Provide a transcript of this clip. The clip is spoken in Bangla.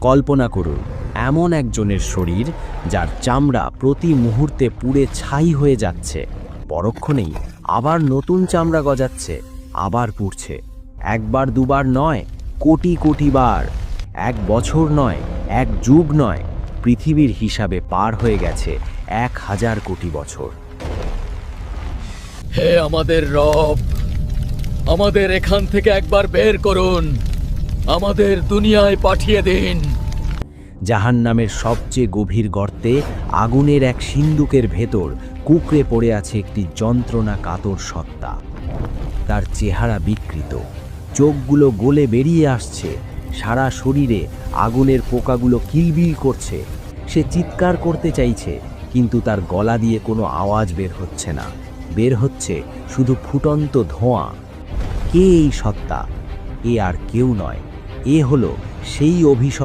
কল্পনা করুন, এমন একজনের শরীর যার চামড়া প্রতি মুহূর্তে পুড়ে ছাই হয়ে যাচ্ছে। পরক্ষণেই আবার নতুন চামড়া গজাচ্ছে, আবার পুড়ছে। একবার দুবার নয়, কোটি কোটি বার। এক বছর নয়, এক যুগ নয়, পৃথিবীর হিসাবে পার হয়ে গেছে এক হাজার কোটি বছর। হে আমাদের রব, আমাদের এখান থেকে একবার বের করুন। আমাদের দুনিয়ায় পাঠিয়ে দিন। জাহান নামের সবচেয়ে গভীর গর্তে আগুনের এক সিন্দুকের ভেতর কুকড়ে পড়ে আছে একটি যন্ত্রণা কাতর সত্তা। তার চেহারা বিকৃত। চোখগুলো গলে বেরিয়ে আসছে। সারা শরীরে আগুনের পোকাগুলো কিলবিল করছে। সে চিৎকার করতে চাইছে, কিন্তু তার গলা দিয়ে কোনো আওয়াজ বের হচ্ছে না। বের হচ্ছে শুধু ফুটন্ত ধোঁয়া। কে এই সত্তা? এ আর কেউ নয়। এ হলো সেই অভিশপ্ত